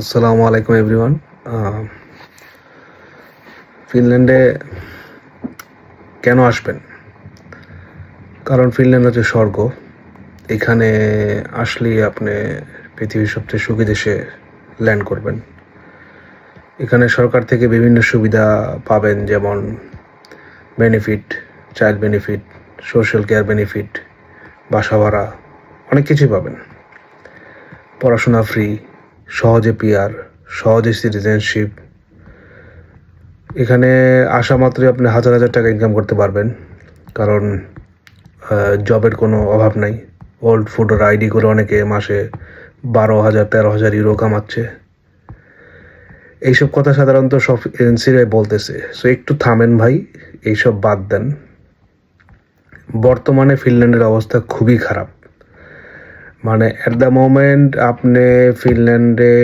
আসসালামু আলাইকুম এভরিওয়ান ফিনল্যান্ডে কেন আসবেন? কারণ ফিনল্যান্ড হচ্ছে স্বর্গ। এখানে আসলেই আপনি পৃথিবীর সবচেয়ে সুখী দেশে ল্যান্ড করবেন। এখানে সরকার থেকে বিভিন্ন সুবিধা পাবেন, যেমন benefit child benefit social care benefit বাসা ভাড়া, অনেক কিছুই পাবেন। পড়াশোনা ফ্রি সহজে পিয়ার সহজে সিটিজেনশিপ এখানে আসা মাত্রই আপনি হাজার হাজার টাকা ইনকাম করতে পারবেন, কারণ জবের কোনো অভাব নাই। ওল্ড ফুডের আইডি করে অনেকে মাসে বারো হাজার, তেরো হাজার ইউরো কামাচ্ছে। এইসব কথা সাধারণত সব এজেন্সিরাই বলতেছে। সো একটু থামেন ভাই, এইসব বাদ দেন। বর্তমানে ফিনল্যান্ডের অবস্থা খুবই খারাপ। মানে অ্যাট দ্য মোমেন্ট আপনি ফিনল্যান্ডে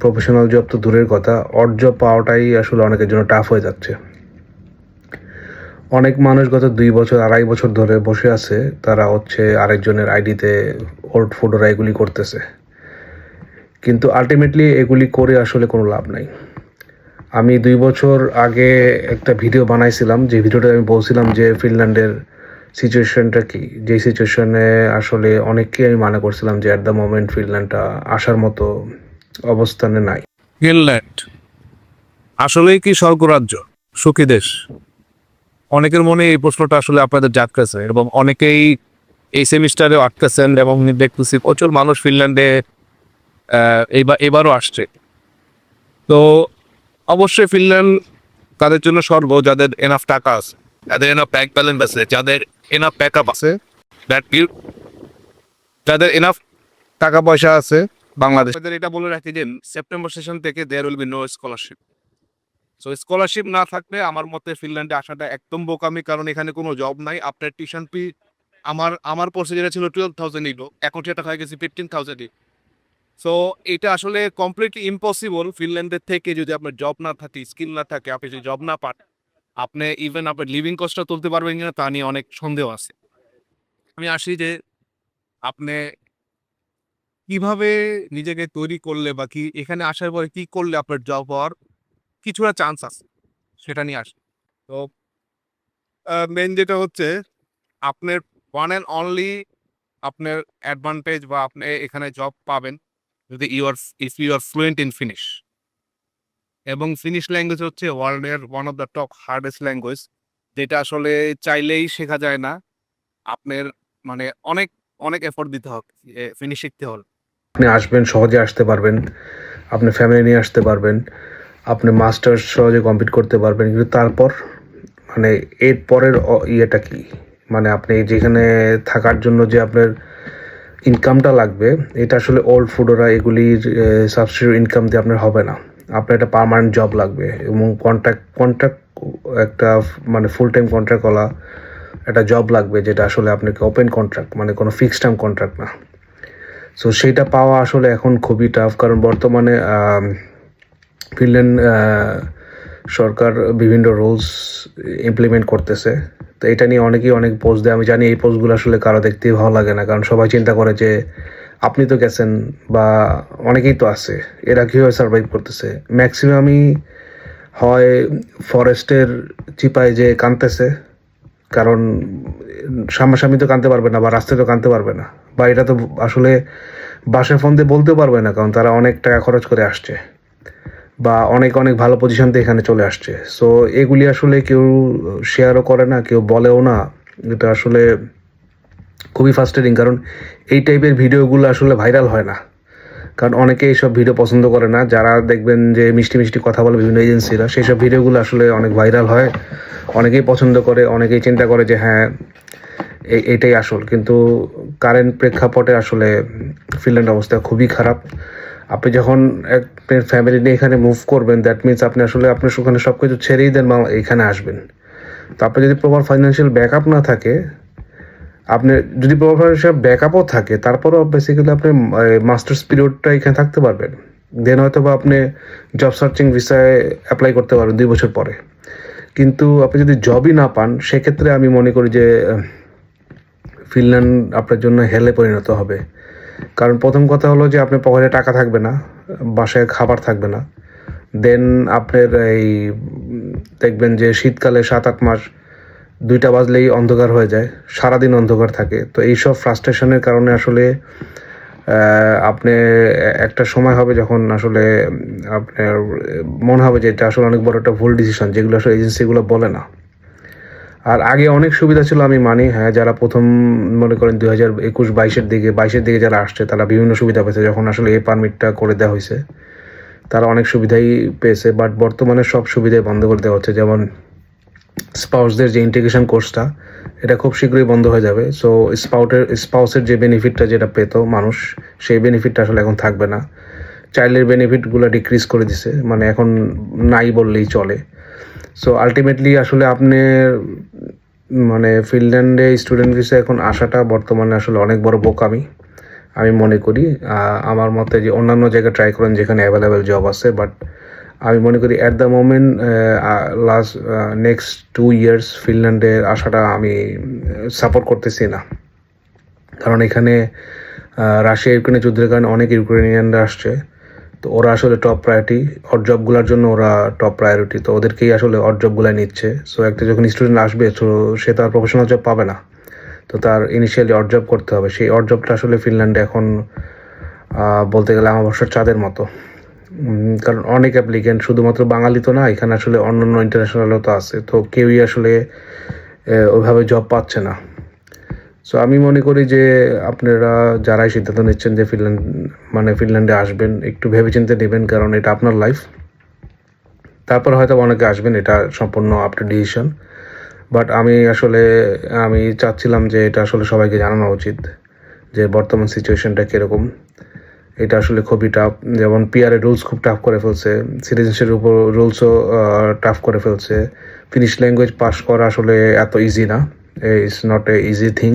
প্রফেশনাল জব তো দূরের কথা অড জব পাওয়াটাই আসলে অনেকের জন্য টাফ হয়ে যাচ্ছে। অনেক মানুষ গত দুই বছর, আড়াই বছর ধরে বসে আছে, তারা হচ্ছে আরেকজনের আইডিতে ওল্ড ফটোরা এগুলি করতেছে। কিন্তু আলটিমেটলি এগুলি করে আসলে কোনো লাভ নাই। আমি দুই বছর আগে একটা ভিডিও বানাইছিলাম, যে ভিডিওটা আমি বলছিলাম যে ফিনল্যান্ডের সিচুয়েশনটা কি? যে সিচুয়েশনে আসলে অনেককেই আমি মনে করছিলাম যে অ্যাট দ্য মোমেন্ট ফিনল্যান্ডটা আসার মতো অবস্থানে নাই। ফিনল্যান্ড আসলেই কি স্বর্গরাজ্য? সুখী দেশ। অনেকের মনে এই প্রশ্নটা আসলে আপনাদের জাগতেছে এবং অনেকেই এই সেমিস্টারেও আটকেছেন এবং দেখতেছি প্রচুর মানুষ ফিনল্যান্ডে এইবার এবারও আসছে। তো অবশ্যই ফিনল্যান্ড তাদের জন্য স্বর্গ, যাদের এনাফ টাকা আছে। যাদের এনাফ ব্যাংক ব্যালেন্স আছে যাদের এনাফ ব্যাক আপ আছে দ্যাট যাদের এনাফ টাকা পয়সা আছে বাংলাদেশ। তাদের এটা বলে রাখি যে সেপ্টেম্বর সেশন থেকে there will be no scholarship so scholarship না থাকলে আমার মতে ফিনল্যান্ডে আসাটা একদম বোকামি কারণ এখানে কোনো জব নাই। আপনার টিউশন ফি আমার আমার কোর্সে যেটা ছিল টুয়েলভ থাউজেন্ড ইলো এখন সেটা হয়ে গেছে ফিফটিন থাউজেন্ড সো এটা আসলে কমপ্লিটলি ইম্পসিবল ফিনল্যান্ডের থেকে যদি আপনার জব না থাকে স্কিল না থাকে আপনি যদি জব না পান আপনি ইভেন আপনার লিভিং কস্টটা তুলতে পারবেন কিনা তা নিয়ে অনেক সন্দেহ আছে। আমি আসি যে আপনি কীভাবে নিজেকে তৈরি করলে বা কি এখানে আসার পরে কি করলে আপনার জব হওয়ার কিছুটা চান্স আছে, সেটা নিয়ে আসে। তো মেন যেটা হচ্ছে আপনার ওয়ান অ্যান্ড অনলি আপনার অ্যাডভান্টেজ বা আপনি এখানে জব পাবেন যদি you are if you are fluent in Finnish এবং ফিনিশ ল্যাঙ্গুয়েজ হচ্ছে ওয়ার্ল্ডের one of the top hardest language যেটা আসলে চাইলেই শেখা যায় না। আপনার মানে অনেক অনেক এফোর্ট দিতে হবে ফিনিশ শিখতে হলে। আপনি আসবেন, সহজে আসতে পারবেন। আপনি ফ্যামিলি নিয়ে আসতে পারবেন। আপনি মাস্টার্স সহজে কমপ্লিট করতে পারবেন। কিন্তু তারপর মানে এর পরের ইয়েটা কি? মানে আপনি যেখানে থাকার জন্য যে আপনার ইনকামটা লাগবে, এটা আসলে ওল্ড ফুডোরা এগুলির সাবসিডি ইনকাম দিয়ে আপনার হবে না। আপনার একটা পার্মানেন্ট জব লাগবে এবং কন্ট্রাক্ট কন্ট্রাক্ট একটা মানে ফুল টাইম কন্ট্রাক্ট করা একটা জব লাগবে যেটা আসলে আপনাকে ওপেন কন্ট্রাক্ট মানে কোনো ফিক্সড টাইম কন্ট্রাক্ট না। সো সেটা পাওয়া আসলে এখন খুবই টাফ কারণ বর্তমানে ফিনল্যান্ড সরকার বিভিন্ন রুলস ইমপ্লিমেন্ট করতেছে। তো এটা নিয়ে অনেকেই অনেক পোস্ট দেয়। আমি জানি এই পোস্টগুলো আসলে কারও দেখতেই ভালো লাগে না, কারণ সবাই চিন্তা করে যে আপনি তো গেছেন বা অনেকেই তো আছে। এরা কীভাবে সার্ভাইভ করতেছে? ম্যাক্সিমামই হয় ফরেস্টের চিপায় যে কাঁদতেছে, কারণ সামনাসামনি তো কাঁদতে পারবে না বা রাস্তায় তো কাঁদতে পারবে না। বা এটা তো আসলে বাসায় ফোন দিয়ে বলতেও পারবে না, কারণ তারা অনেক টাকা খরচ করে আসছে বা অনেক অনেক ভালো পজিশনতে এখানে চলে আসছে। সো এগুলি আসলে কেউ শেয়ারও করে না, কেউ বলেও না। এটা আসলে খুবই ফাস্টেডিং কারণ এই টাইপের ভিডিওগুলো আসলে ভাইরাল হয় না। কারণ অনেকে এইসব ভিডিও পছন্দ করে না। যারা দেখবেন যে মিষ্টি মিষ্টি কথা বলে বিভিন্ন এজেন্সিরা সেই সব ভিডিওগুলো আসলে অনেক ভাইরাল হয়। অনেকেই পছন্দ করে, অনেকেই চিন্তা করে যে হ্যাঁ এটাই আসল। কিন্তু কারেন্ট প্রেক্ষাপটে আসলে ফিনল্যান্ড অবস্থা খুবই খারাপ। আপনি যখন আপনার ফ্যামিলি নিয়ে এখানে মুভ করবেন দ্যাট মিনস আপনি আসলে আপনার ওখানে সব কিছু ছেড়েই দেন বা এখানে আসবেন। তো আপনি যদি প্রপার ফাইন্যান্সিয়াল ব্যাকআপ না থাকে আপনি যদি প্রপার ফাইন্যান্সিয়াল ব্যাকআপও থাকে, তারপরেও বেসিক্যালি আপনি মাস্টার্স পিরিয়ডটা এখানে থাকতে পারবেন। দেন হয়তো বা আপনি জব সার্চিং ভিসায় অ্যাপ্লাই করতে পারবেন দুই বছর পরে। কিন্তু আপনি যদি জবই না পান, সেক্ষেত্রে আমি মনে করি যে ফিনল্যান্ড আপনার জন্য হেলে পরিণত হবে। কারণ প্রথম কথা হলো যে আপনার পকেটে টাকা থাকবে না, বাসায় খাবার থাকবে না। দেন আপনার এই, দেখবেন যে শীতকালে সাত আট মাস দুইটা বাজলেই অন্ধকার হয়ে যায়, সারাদিন অন্ধকার থাকে। তো এইসব ফ্রাস্ট্রেশনের কারণে আসলে আপনি একটা সময় হবে যখন আসলে আপনার মনে হবে যে এটা আসলে অনেক বড় একটা ভুল ডিসিশন যেগুলো আসলে এজেন্সিগুলো বলে না। আর আগে অনেক সুবিধা ছিল আমি মানি হ্যাঁ যারা প্রথম মনে করেন দুই হাজার একুশ বাইশের দিকে বাইশের দিকে যারা আসছে, তারা বিভিন্ন সুবিধা পেয়েছে। যখন আসলে এই পারমিটটা করে দেওয়া হয়েছে, তারা অনেক সুবিধাই পেয়েছে বাট বর্তমানে সব সুবিধাই বন্ধ করে দেওয়া হচ্ছে। যেমন স্পাউসদের যে ইন্টিগ্রেশন কোর্সটা এটা খুব শীঘ্রই বন্ধ হয়ে যাবে। সো স্পাউটের স্পাউসের যে বেনিফিটটা যেটা পেত মানুষ, সেই বেনিফিটটা আসলে এখন থাকবে না। চাইল্ডের বেনিফিটগুলো ডিক্রিজ করে দিছে মানে এখন নাই বললেই চলে। সো আলটিমেটলি আসলে আপনি মানে ফিনল্যান্ডে স্টুডেন্ট ভিসা এখন আসাটা বর্তমানে আসলে অনেক বড় বোকামি, আমি মনে করি। আমার মতে যে অন্যান্য জায়গায় ট্রাই করেন যেখানে অ্যাভেলেবেল জব আছে বাট আমি মনে করি at the moment last next two years ফিনল্যান্ডের আসাটা আমি সাপোর্ট করতেছি না। কারণ এখানে রাশিয়া ইউক্রেনের যুদ্ধের কারণে অনেক ইউক্রেনিয়ানরা আসছে। তো ওরা আসলে টপ প্রায়োরিটি অড জবগুলোর জন্য ওরা টপ প্রায়োরিটি তো ওদেরকেই আসলে অড জবগুলো নিচ্ছে। সো একটা যখন স্টুডেন্ট আসবে, তো সে তার প্রফেশনাল জব পাবে না। তো তার ইনিশিয়ালি অড জব করতে হবে। সেই অড জবটা আসলে ফিনল্যান্ডে এখন বলতে গেলে আমার বর্ষার চাঁদের মতো। কারণ অনেক অ্যাপ্লিকেন্ট শুধুমাত্র বাঙালি তো না, এখানে আসলে অন্যান্য ইন্টারন্যাশনালও তো আছে, তো কেউই আসলে ওইভাবে জব পাচ্ছে না। সো আমি মনে করি যে আপনারা যারাই সিদ্ধান্ত নিচ্ছেন যে ফিনল্যান্ড মানে ফিনল্যান্ডে আসবেন, একটু ভেবেচিন্তে নেবেন, কারণ এটা আপনার লাইফ তারপর হয়তো অনেকে আসবেন, এটা সম্পূর্ণ আপনার ডিসিশন বাট আমি আসলে, আমি চাচ্ছিলাম যে এটা আসলে সবাইকে জানানো উচিত, যে বর্তমান সিচুয়েশনটা কীরকম। এটা আসলে খুবই টাফ যেমন পিআরের রুলস খুব টাফ করে ফেলছে সিটিজেনশিপের উপর রুলসও টাফ করে ফেলছে। ফিনিশ ল্যাঙ্গুয়েজ পাস করা আসলে এত ইজি না it's not a easy thing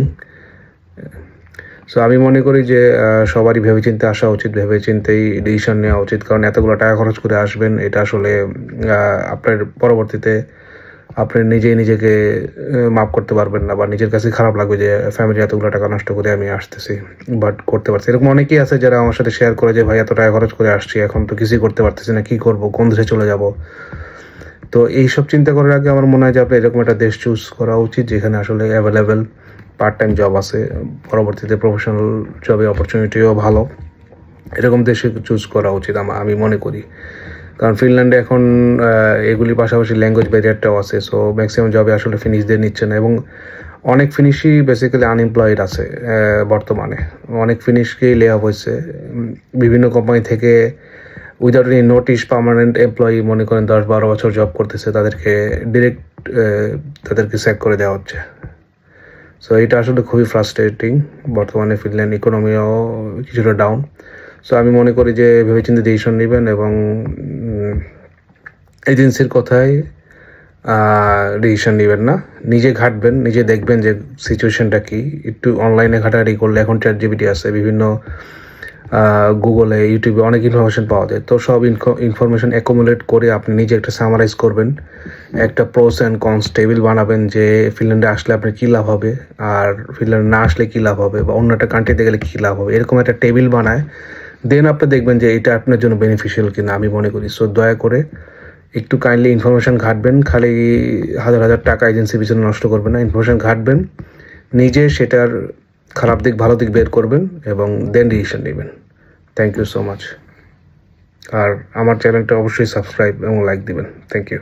so আমি মনে করি যে সবারই ভেবেচিন্তে আসা উচিত, ভেবেচিন্তেই ডিসিশন নেওয়া উচিত, কারণ এতগুলো টাকা খরচ করে আসবেন, এটা আসলে আপনার পরবর্তীতে আপনি নিজেই নিজেকে মাফ করতে পারবেন না বা নিজের কাছে খারাপ লাগবে যে ফ্যামিলি এতগুলো টাকা নষ্ট করে আমি আসতেছি বাট করতে পারছি। এরকম অনেকেই আছে যারা আমার সাথে শেয়ার করে যে, ভাই, এত টাকা খরচ করে আসছি, এখন তো কিছুই করতে পারতেছি না, কি করব? কোন দেশে চলে যাব? তো এইসব চিন্তা করার আগে আমার মনে হয় যে আপনার এরকম একটা দেশ চুজ করা উচিত যেখানে আসলে অ্যাভেলেবেল পার্ট টাইম জব আছে, পরবর্তীতে প্রফেশনাল জবে অপরচুনিটিও ভালো। এরকম দেশে চুজ করা উচিত আমি মনে করি। কারণ ফিনল্যান্ডে এখন এগুলির পাশাপাশি ল্যাঙ্গুয়েজ ব্যারিয়ারটাও আছে সো ম্যাক্সিমাম জবে আসলে ফিনিশদের নিচ্ছে না, এবং অনেক ফিনিশই বেসিক্যালি আনএমপ্লয়েড আছে বর্তমানে। অনেক ফিনিশকেই লে অফ হয়েছে। বিভিন্ন কোম্পানি থেকে without any notice permanent employee মনে করেন দশ বারো বছর জব করতেছে, তাদেরকে ডিরেক্ট তাদেরকে স্যাক করে দেওয়া হচ্ছে। সো এটা আসলে খুবই ফ্রাস্ট্রেটিং বর্তমানে ফিনল্যান্ড ইকোনমিও কিছুটা ডাউন সো আমি মনে করি যে ভেবেচিন্তে ডিসিশন নেবেন এবং এজেন্সির কথায় ডিসিশন নেবেন না। নিজে ঘাটবেন, নিজে দেখবেন যে সিচুয়েশনটা কি। একটু অনলাইনে ঘাটাঘাটি করলে এখন চ্যাট জিবিটি আছে, বিভিন্ন গুগলে ইউটিউবে অনেক ইনফরমেশন পাওয়া যায়। তো সব ইনফরমেশন অ্যাকুমুলেট করে আপনি নিজে একটা সামারাইজ করবেন। একটা প্রোস অ্যান্ড কনস টেবিল বানাবেন যে ফিনল্যান্ডে আসলে আপনার কী লাভ হবে, আর ফিনল্যান্ডে না আসলে কী লাভ হবে, বা অন্য একটা কান্ট্রিতে গেলে কী লাভ হবে। এরকম একটা টেবিল বানায় দেন আপনি দেখবেন যে এটা আপনার জন্য বেনিফিশিয়াল কিনা, আমি মনে করি। সো দয়া করে একটু কাইন্ডলি ইনফরমেশন ঘাটবেন, খালি হাজার হাজার টাকা এজেন্সির পিছনে নষ্ট করবেন না ইনফরমেশন ঘাটবেন, নিজে সেটার খারাপ দিক, ভালো দিক বের করবেন এবং দেন ডিসিশন নেবেন। থ্যাংক ইউ সো মাচ আর আমার চ্যানেলটা অবশ্যই সাবস্ক্রাইব এবং লাইক দিবেন। Thank you